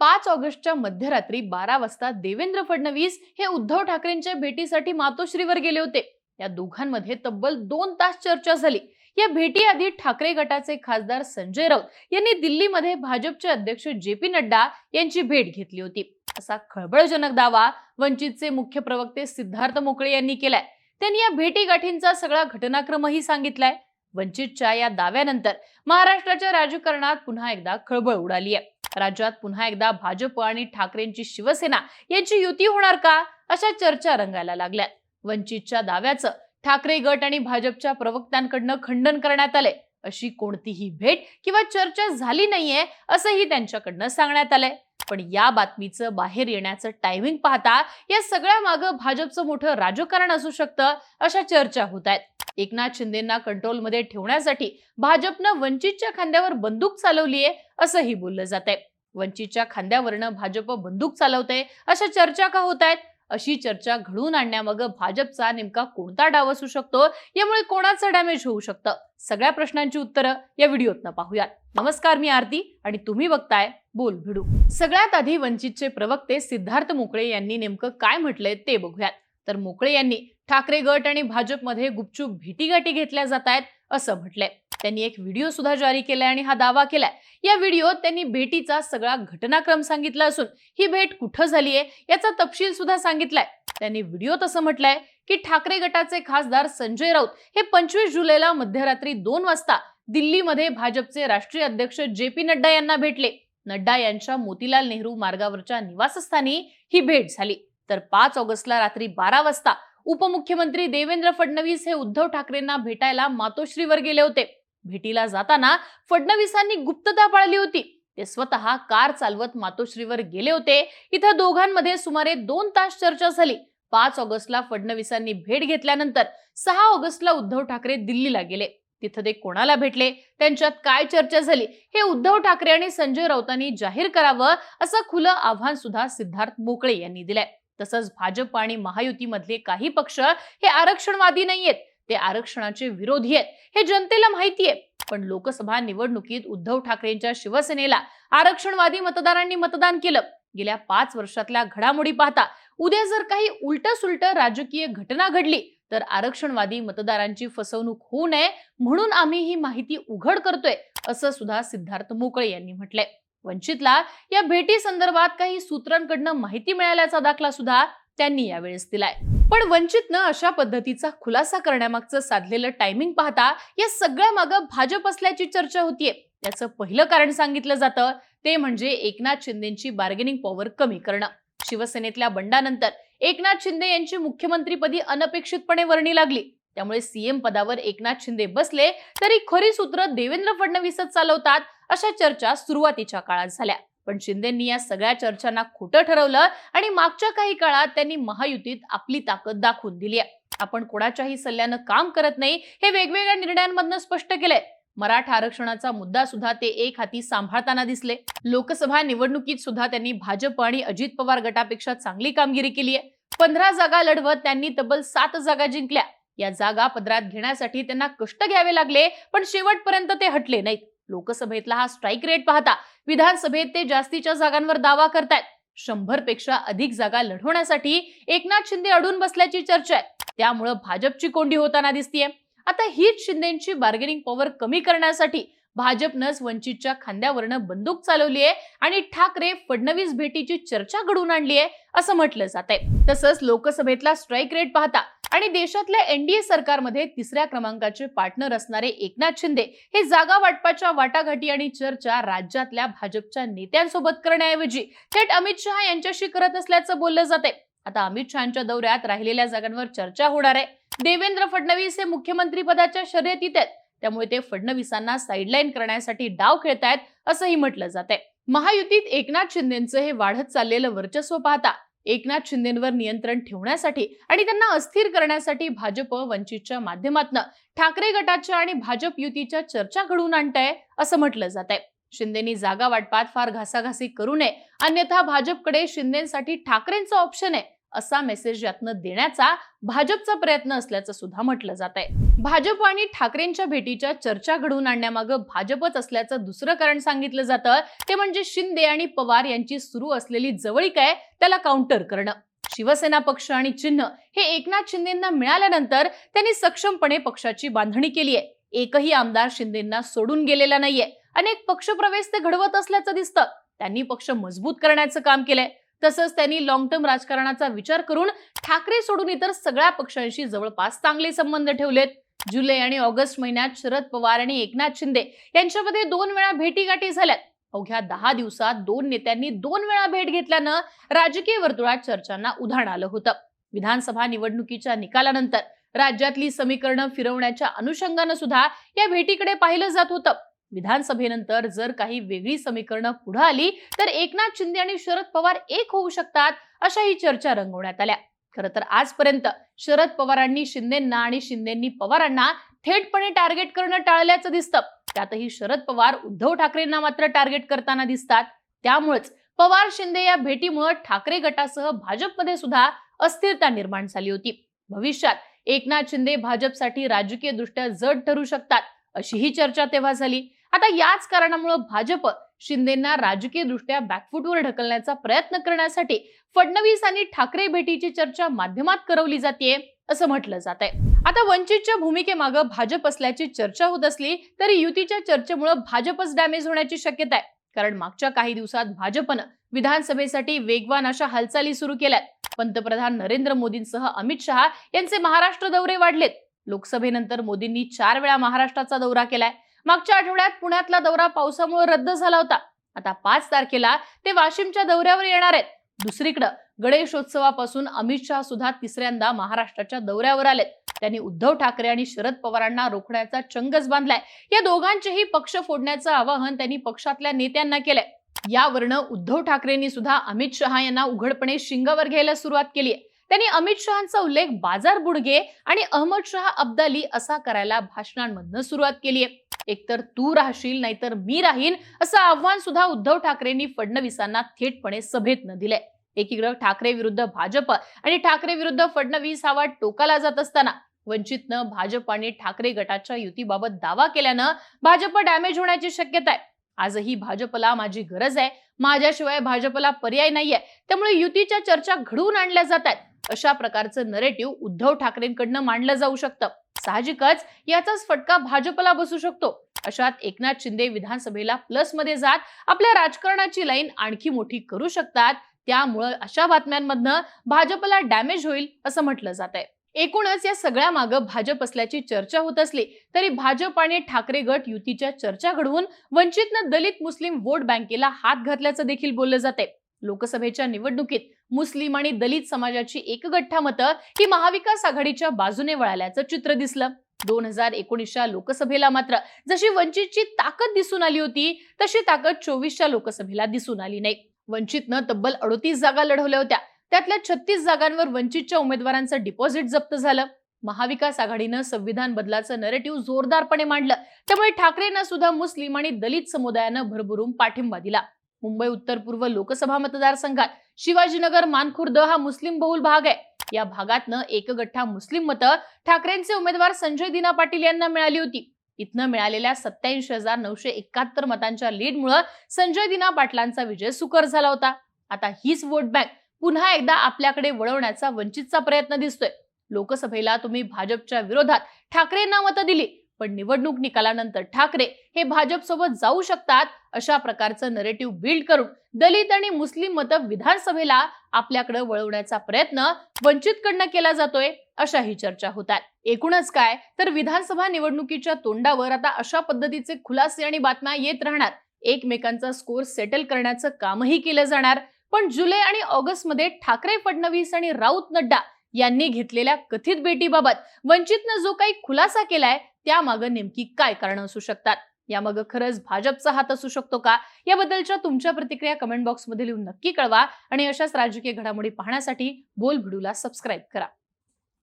पाच ऑगस्टच्या मध्यरात्री बारा वाजता देवेंद्र फडणवीस हे उद्धव ठाकरेंच्या भेटीसाठी मातोश्रीवर गेले होते. या दोघांमध्ये तब्बल दोन तास चर्चा झाली. या भेटीआधी ठाकरे गटाचे खासदार संजय राऊत यांनी दिल्लीमध्ये भाजपचे अध्यक्ष जे पी नड्डा यांची भेट घेतली होती. असा खळबळजनक दावा वंचितचे मुख्य प्रवक्ते सिद्धार्थ मोकळे यांनी केलाय. त्यांनी या भेटीगाठींचा सगळा घटनाक्रमही सांगितलाय. वंचितच्या या दाव्यानंतर महाराष्ट्राच्या राजकारणात पुन्हा एकदा खळबळ उडाली आहे. राज्यात पुन्हा एकदा भाजप आणि ठाकरेंची शिवसेना यांची युती होणार का? अशा चर्चा रंगायला लागल्यात वंचितच्या दाव्याचं ठाकरे गट आणि भाजपच्या प्रवक्त्यांकडनं खंडन करण्यात आले अशी कोणतीही भेट किंवा चर्चा झाली नाहीये असंही त्यांच्याकडनं सांगण्यात आलंय. पण या बातमीचं बाहेर येण्याचं टायमिंग पाहता या सगळ्या मागं भाजपचं मोठं राजकारण असू शकतं अशा चर्चा होत आहेत. एकनाथ शिंदेना कंट्रोलमध्ये ठेवण्यासाठी भाजपनं वंचितच्या खांद्यावर बंदूक चालवलीये असंही बोललं जात आहे वंचितच्या खांद्यावरनं भाजप बंदूक चालवते अशा चर्चा का होत आहेत? अशी चर्चा घडवून आणण्यामागं भाजपचा नेमका कोणता डाव असू शकतो? यामुळे कोणाचं डॅमेज होऊ शकतं? सगळ्या प्रश्नांची उत्तरं या व्हिडिओतनं पाहूयात. नमस्कार मी आरती आणि तुम्ही बघताय बोल भिडू. सगळ्यात आधी वंचितचे प्रवक्ते सिद्धार्थ मोकळे यांनी नेमकं काय म्हटलंय ते बघूयात. तर मोकळे यांनी ठाकरे गट आणि भाजपमध्ये गुपचूप भेटीगाठी घेतल्या जात आहेत असं म्हटलंय. त्यांनी एक व्हिडिओ सुद्धा जारी केलाय आणि हा दावा केलाय. या व्हिडिओत त्यांनी भेटीचा सगळा घटनाक्रम सांगितला असून ही भेट कुठं झालीये याचा तपशील सुद्धा सांगितलाय. त्यांनी व्हिडिओत असं म्हटलंय की ठाकरे गटाचे खासदार संजय राऊत हे पंचवीस जुलैला मध्यरात्री दोन वाजता दिल्लीमध्ये भाजपचे राष्ट्रीय अध्यक्ष जे पी नड्डा यांना भेटले. नड्डा यांच्या मोतीलाल नेहरू मार्गावरच्या निवासस्थानी ही भेट झाली. तर पाच ऑगस्टला रात्री बारा वाजता उपमुख्यमंत्री देवेंद्र फडणवीस हे उद्धव ठाकरेंना भेटायला मातोश्रीवर गेले होते. भेटीला जाताना फडणवीसांनी गुप्तता पाळली होती. ते स्वतः कार चालवत मातोश्रीवर गेले होते. इथं दोघांमध्ये सुमारे दोन तास चर्चा झाली. पाच ऑगस्टला फडणवीसांनी भेट घेतल्यानंतर सहा ऑगस्टला उद्धव ठाकरे दिल्लीला गेले. तिथं ते कोणाला भेटले? त्यांच्यात काय चर्चा झाली? हे उद्धव ठाकरे आणि संजय राऊतांनी जाहीर करावं असं खुलं आव्हान सुद्धा सिद्धार्थ मोकळे यांनी दिलंय. तसंच भाजप आणि महायुतीमधले काही पक्ष हे आरक्षणवादी नाहीयेत. ते आरक्षणाचे विरोधी आहेत. हे जनतेला माहितीये पण लोकसभा निवडणुकीत उद्धव ठाकरेंच्या शिवसेनेला आरक्षणवादी मतदारांनी मतदान केलं. गेल्या पाच वर्षातल्या घडामोडी पाहता उद्या जर काही उलट सुलट राजकीय घटना घडली तर आरक्षणवादी मतदारांची फसवणूक होऊ नये म्हणून आम्ही ही माहिती उघड करतोय असं सुद्धा सिद्धार्थ मोकळे यांनी म्हटलंय. वंचितला या भेटी संदर्भात काही सूत्रांकडनं माहिती मिळाल्याचा दाखला सुद्धा त्यांनी यावेळेस दिलाय. पण वंचितनं अशा पद्धतीचा खुलासा करण्यामागचं साधलेलं टायमिंग पाहता या सगळ्या मागं भाजप असल्याची चर्चा होतीये. त्याचं पहिलं कारण सांगितलं जातं ते म्हणजे एकनाथ शिंदेची बार्गेनिंग पॉवर कमी करणं. शिवसेनेतल्या बंडानंतर एकनाथ शिंदे यांची मुख्यमंत्रीपदी अनपेक्षितपणे वर्णी लागली. त्यामुळे सीएम पदावर एकनाथ शिंदे बसले तरी खरी सूत्र देवेंद्र फडणवीसच चालवतात अशा चर्चा सुरुवातीच्या काळात झाल्या. पण शिंदेंनी या सगळ्या चर्चांना खोटं ठरवलं आणि मागच्या काही काळात त्यांनी महायुतीत आपली ताकद दाखवून दिली आहे. आपण कोणाच्याही सल्ल्यानं काम करत नाही हे वेगवेगळ्या निर्णयांमधनं स्पष्ट केलंय. मराठा आरक्षणाचा मुद्दा सुद्धा ते एक हाती सांभाळताना दिसले. लोकसभा निवडणुकीत सुद्धा त्यांनी भाजप आणि अजित पवार गटापेक्षा चांगली कामगिरी केली आहे. पंधरा जागा लढवत त्यांनी तब्बल सात जागा जिंकल्या. या जागा पदरात घेण्यासाठी त्यांना कष्ट घ्यावे लागले पण शेवटपर्यंत ते हटले नाहीत. लोकसभेतला हा स्ट्राईक रेट पाहता विधानसभेत ते जास्तीच्या जागांवर दावा करतायत. शंभरपेक्षा अधिक जागा लढवण्यासाठी एकनाथ शिंदे अडून बसल्याची चर्चा आहे. त्यामुळं भाजपची कोंडी होताना दिसतीये. आता हीच शिंदेची बार्गेनिंग पॉवर कमी करण्यासाठी भाजपनंच वंचितच्या खांद्यावरनं बंदूक चालवली आहे आणि ठाकरे फडणवीस भेटीची चर्चा घडवून आणली आहे असं म्हटलं जात आहे तसंच लोकसभेतला स्ट्राईक रेट पाहता आणि देशातल्या एनडीए सरकारमध्ये तिसऱ्या क्रमांकाचे पार्टनर असणारे एकनाथ शिंदे हे जागा वाटपाच्या वाटाघाटी आणि चर्चा राज्यातल्या भाजपच्या नेत्यांसोबत करण्याऐवजी थेट अमित शहा यांच्याशी करत असल्याचं बोललं जाते आता अमित शहाच्या दौऱ्यात राहिलेल्या जागांवर चर्चा होणार आहे. देवेंद्र फडणवीस हे मुख्यमंत्री पदाच्या शर्यतीत आहेत. त्यामुळे ते फडणवीसांना साईडलाईन करण्यासाठी डाव खेळतायत असंही म्हटलं जात आहे महायुतीत एकनाथ शिंदेचं हे वाढत चाललेलं वर्चस्व पाहता एकनाथ शिंदेवर नियंत्रण ठेवण्यासाठी आणि त्यांना अस्थिर करण्यासाठी भाजप वंचितच्या माध्यमातून ठाकरे गटाच्या आणि भाजप युतीच्या चर्चा घडवून आणताय असं म्हटलं जात आहे शिंदेनी जागा वाटपात फार घासाघासी करू नये. अन्यथा भाजपकडे शिंदेसाठी ठाकरेंचं ऑप्शन आहे. असा मेसेज यातनं देण्याचा भाजपचा प्रयत्न असल्याचं सुद्धा म्हटलं जात आहे भाजप आणि ठाकरेंच्या भेटीच्या चर्चा घडवून आणण्यामागं भाजपच असल्याचं दुसरं कारण सांगितलं जातं. ते म्हणजे शिंदे आणि पवार यांची सुरू असलेली जवळीक आहे त्याला काउंटर करणं. शिवसेना पक्ष आणि चिन्ह हे एकनाथ शिंदेना मिळाल्यानंतर त्यांनी सक्षमपणे पक्षाची बांधणी केली आहे. एकही आमदार शिंदेना सोडून गेलेला नाहीये. अनेक पक्षप्रवेश ते घडवत असल्याचं दिसतं. त्यांनी पक्ष मजबूत करण्याचं काम केलंय. तसंच त्यांनी लॉंग टर्म राजकारणाचा विचार करून ठाकरे सोडून इतर सगळ्या पक्षांशी जवळपास चांगले संबंध ठेवलेत. जुलै आणि ऑगस्ट महिन्यात शरद पवार आणि एकनाथ शिंदे यांच्यामध्ये दोन वेळा भेटीगाठी झाल्यात. अवघ्या दहा दिवसात दोन नेत्यांनी दोन वेळा भेट घेतल्यानं राजकीय वर्तुळात चर्चांना उधाण आलं होतं. विधानसभा निवडणुकीच्या निकालानंतर राज्यातली समीकरणं फिरवण्याच्या अनुषंगानं सुद्धा या भेटीकडे पाहिलं जात होतं. विधानसभेनंतर जर काही वेगळी समीकरणं पुढे आली तर एकनाथ शिंदे आणि शरद पवार एक होऊ शकतात अशाही चर्चा रंगवण्यात आल्या. खरं तर आजपर्यंत शरद पवारांनी शिंदेंना आणि शिंदेंनी पवारांना थेटपणे टार्गेट करणं टाळल्याचं दिसतं. त्यातही शरद पवार उद्धव ठाकरेंना मात्र टार्गेट करताना दिसतात. त्यामुळेच पवार शिंदे या भेटीमुळे ठाकरे गटासह भाजपमध्ये सुद्धा अस्थिरता निर्माण झाली होती. भविष्यात एकनाथ शिंदे भाजपसाठी राजकीय दृष्ट्या जड ठरू शकतात अशीही चर्चा तेव्हा झाली. आता याच कारणामुळे भाजप शिंदेना राजकीय दृष्ट्या बॅकफुटवर ढकलण्याचा प्रयत्न करण्यासाठी फडणवीस आणि ठाकरे भेटीची चर्चा माध्यमात करवली जाते असं म्हटलं जात आहे आता वंचितच्या भूमिकेमागं भाजप असल्याची चर्चा होत असली तरी युतीच्या चर्चेमुळे भाजपच डॅमेज होण्याची शक्यता आहे. कारण मागच्या काही दिवसात भाजपनं विधानसभेसाठी वेगवान अशा हालचाली सुरू केल्यात. पंतप्रधान नरेंद्र मोदींसह अमित शहा यांचे महाराष्ट्र दौरे वाढलेत. लोकसभेनंतर मोदींनी चार वेळा महाराष्ट्राचा दौरा केलाय. मागच्या आठवड्यात पुण्यातला दौरा पावसामुळे रद्द झाला होता. आता पाच तारखेला ते वाशिमच्या दौऱ्यावर येणार आहेत. दुसरीकडे गणेशोत्सवापासून अमित शहा सुद्धा तिसऱ्यांदा महाराष्ट्राच्या दौऱ्यावर आलेत. त्यांनी उद्धव ठाकरे आणि शरद पवारांना रोखण्याचा चंगच बांधलाय. या दोघांचेही पक्ष फोडण्याचं आवाहन त्यांनी पक्षातल्या नेत्यांना केलंय. यावरनं उद्धव ठाकरेंनी सुद्धा अमित शहा यांना उघडपणे शिंगावर घ्यायला सुरुवात केली आहे त्यांनी अमित शहांचा उल्लेख बाजार बुडगे आणि अहमद शहा अब्दाली असा करायला भाषणांमधनं सुरुवात केली आहे एकतर तू राहशील नाहीतर मी राहीन असं आव्हान सुद्धा उद्धव ठाकरेंनी फडणवीसांना थेटपणे सभेतनं दिलंय. एकीकडे ठाकरे विरुद्ध भाजप आणि ठाकरे विरुद्ध फडणवीस हा वाट टोकाला जात असताना वंचितनं भाजप आणि ठाकरे गटाच्या युतीबाबत दावा केल्यानं भाजप डॅमेज होण्याची शक्यता आहे. आजही भाजपला माझी गरज आहे. माझ्याशिवाय भाजपला पर्याय नाहीये. त्यामुळे युतीच्या चर्चा घडवून आणल्या जात आहेत. अशा प्रकारचं नरेटिव्ह उद्धव ठाकरेंकडनं मांडलं जाऊ शकतं. साहजिकच याचाच फटका भाजपला बसू शकतो. अशात एकनाथ शिंदे विधानसभेला प्लसमध्ये जात आपल्या राजकारणाची लाईन आणखी मोठी करू शकतात. त्यामुळं अशा बातम्यांमधनं भाजपला डॅमेज होईल असं म्हटलं जात आहे एकूणच या सगळ्या मागं भाजप असल्याची चर्चा होत असली तरी भाजप आणि ठाकरे गट युतीच्या चर्चा घडवून वंचितनं दलित मुस्लिम वोट बँकेला हात घातल्याचं देखील बोललं जाते लोकसभेच्या निवडणुकीत मुस्लिम आणि दलित समाजाची एकगठ्ठा मतं ही महाविकास आघाडीच्या बाजूने वळाल्याचं चित्र दिसलं. दोन हजार एकोणीसच्या लोकसभेला मात्र जशी वंचितची ताकद दिसून आली होती तशी ताकद चोवीसच्या लोकसभेला दिसून आली नाही. वंचितनं तब्बल अडोतीस जागा लढवल्या होत्या. त्यातल्या छत्तीस जागांवर वंचितच्या उमेदवारांचं डिपॉझिट जप्त झालं. महाविकास आघाडीनं संविधान बदलाचं नरेटिव्ह जोरदारपणे मांडलं. त्यामुळे ठाकरेंना सुद्धा मुस्लिम आणि दलित समुदायानं भरभरून पाठिंबा दिला. मुंबई उत्तर पूर्व लोकसभा मतदारसंघात शिवाजीनगर मानखुर्द हा मुस्लिम बहुल भाग आहे. या भागातनं एकगठ्ठा मुस्लिम मतं ठाकरेंचे उमेदवार संजय दिना पाटील यांना मिळाली होती. इथनं मिळालेल्या सत्याऐंशी हजार नऊशे एकाहत्तर मतांच्या लीडमुळे संजय दिना पाटलांचा विजय सुकर झाला होता. आता हीच वोट बँक पुन्हा एकदा आपल्याकडे वळवण्याचा वंचितचा प्रयत्न दिसतोय. लोकसभेला तुम्ही भाजपच्या विरोधात ठाकरेंना मतं दिली. पण निवडणूक निकालानंतर ठाकरे हे भाजपसोबत जाऊ शकतात अशा प्रकारचं नरेटिव्ह बिल्ड करून दलित आणि मुस्लिम मतं विधानसभेला आपल्याकडे वळवण्याचा प्रयत्न वंचितकडनं केला जातोय अशाही चर्चा होतात एकूणच काय तर विधानसभा निवडणुकीच्या तोंडावर आता अशा पद्धतीचे खुलासे आणि बातम्या येत राहणार. एकमेकांचा स्कोर सेटल करण्याचं कामही केलं जाणार. पण जुलै आणि ऑगस्टमध्ये ठाकरे फडणवीस आणि राऊत नड्डा यांनी घेतलेल्या कथित भेटीबाबत वंचितनं जो काही खुलासा केलाय त्यामागं नेमकी काय कारणं असू शकतात? यामागं खरंच भाजपचा हात असू शकतो का? याबद्दलच्या तुमच्या प्रतिक्रिया कमेंट बॉक्समध्ये लिहून नक्की कळवा आणि अशाच राजकीय घडामोडी पाहण्यासाठी बोल भिडूला सबस्क्राईब करा.